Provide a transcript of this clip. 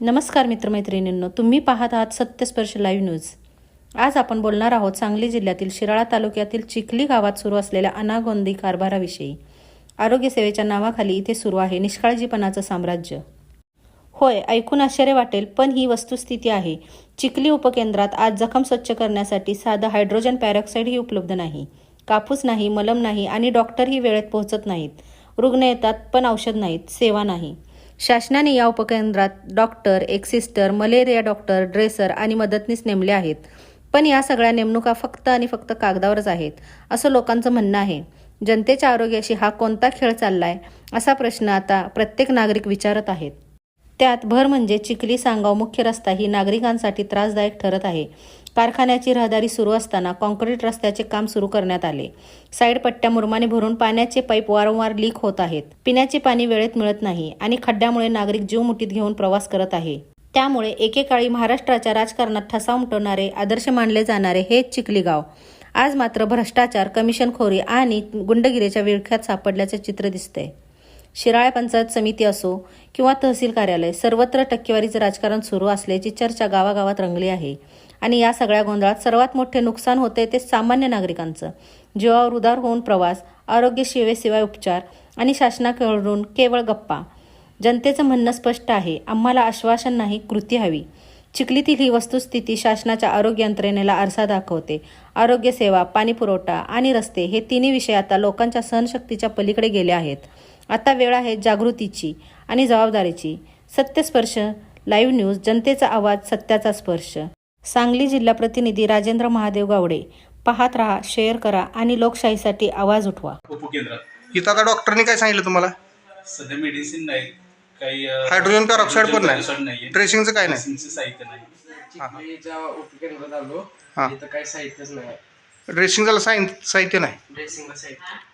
नमस्कार मित्रमैत्रिणींनो तुम्ही पाहत आहात सत्यस्पर्श लाईव्ह न्यूज आज आपण बोलणार आहोत सांगली जिल्ह्यातील शिराळा तालुक्यातील चिखली गावात सुरू असलेल्या अनागोंदी कारभाराविषयी. आरोग्य सेवेच्या नावाखाली इथे सुरू आहे निष्काळजीपणाचं साम्राज्य. होय ऐकून आश्चर्य वाटेल पण ही वस्तुस्थिती आहे. चिखली उपकेंद्रात आज जखम स्वच्छ करण्यासाठी साधं हायड्रोजन पॅरॉक्साईडही उपलब्ध नाही. कापूस नाही मलम नाही आणि डॉक्टरही वेळेत पोहोचत नाहीत. रुग्ण येतात पण औषध नाहीत सेवा नाही. शासनाने या उपकेंद्रात डॉक्टर एक सिस्टर मलेरिया डॉक्टर ड्रेसर आणि मदतनीस नेमले आहेत. पण या सगळ्या नेमणुका फक्त आणि फक्त कागदावरच आहेत असं लोकांचं म्हणणं आहे. जनतेच्या आरोग्याशी हा कोणता खेळ चाललाय असा प्रश्न आता प्रत्येक नागरिक विचारत आहेत. त्यात भर म्हणजे चिखली सांगाव मुख्य रस्ता ही नागरिकांसाठी त्रासदायक ठरत आहे. कारखान्याची रहदारी सुरू असताना कॉन्क्रीट रस्त्याचे काम सुरू करण्यात आले. साईड पट्ट्या मुरमाने भरून पाण्याचे पाईप वारंवार लीक होत आहेत. पिण्याचे पाणी वेळेत मिळत नाही आणि खड्ड्यामुळे नागरिक जीव मुठीत घेऊन प्रवास करत आहे. त्यामुळे एकेकाळी महाराष्ट्राच्या राजकारणात ठसा उमटवणारे आदर्श मानले जाणारे हे चिखली गाव आज मात्र भ्रष्टाचार कमिशनखोरी आणि गुंडगिरीच्या विळख्यात सापडल्याचे चित्र दिसतंय शिराळा पंचायत समिती असो किंवा तहसील कार्यालय सर्वत्र टक्केवारीचं राजकारण सुरू असल्याची चर्चा गावागावात रंगली आहे. आणि या सगळ्या गोंधळात सर्वात मोठे नुकसान होते ते सामान्य नागरिकांचं. जीवावर उदार होऊन प्रवास आरोग्य सेवेशिवाय उपचार आणि शासनाकडून केवळ गप्पा. जनतेचं म्हणणं स्पष्ट आहे आम्हाला आश्वासन नाही कृती हवी. चिखलीतील ही वस्तुस्थिती शासनाच्या आरोग्य यंत्रणेला आरसा दाखवते. आरोग्यसेवा पाणीपुरवठा आणि रस्ते हे तिन्ही विषय आता लोकांच्या सहनशक्तीच्या पलीकडे गेले आहेत. आता वेळ आहे जागृतीची आणि जबाबदारीची. सत्यस्पर्श लाईव्ह न्यूज जनतेचा आवाज सत्याचा स्पर्श. सांगली जिल्हा प्रतिनिधी राजेंद्र महादेव गावडे. पाहत रहा शेअर करा आणि लोकशाहीसाठी आवाज उठवा. उपकेंद्रात इथं आता डॉक्टरनी काय सांगितलं तुम्हाला? सध्या मेडिसिन नाही. काही अ, हायड्रोजन peroxide पण नाही? peroxide नाहीये. ड्रेसिंगचं काय नाही? साहित्य नाही. चिखलीच्या उपकेंद्रात आलो हा. इथं काही साहित्यच नाही. ड्रेसिंगला साहित्य साहित्य नाही. ड्रेसिंगला साहित्य.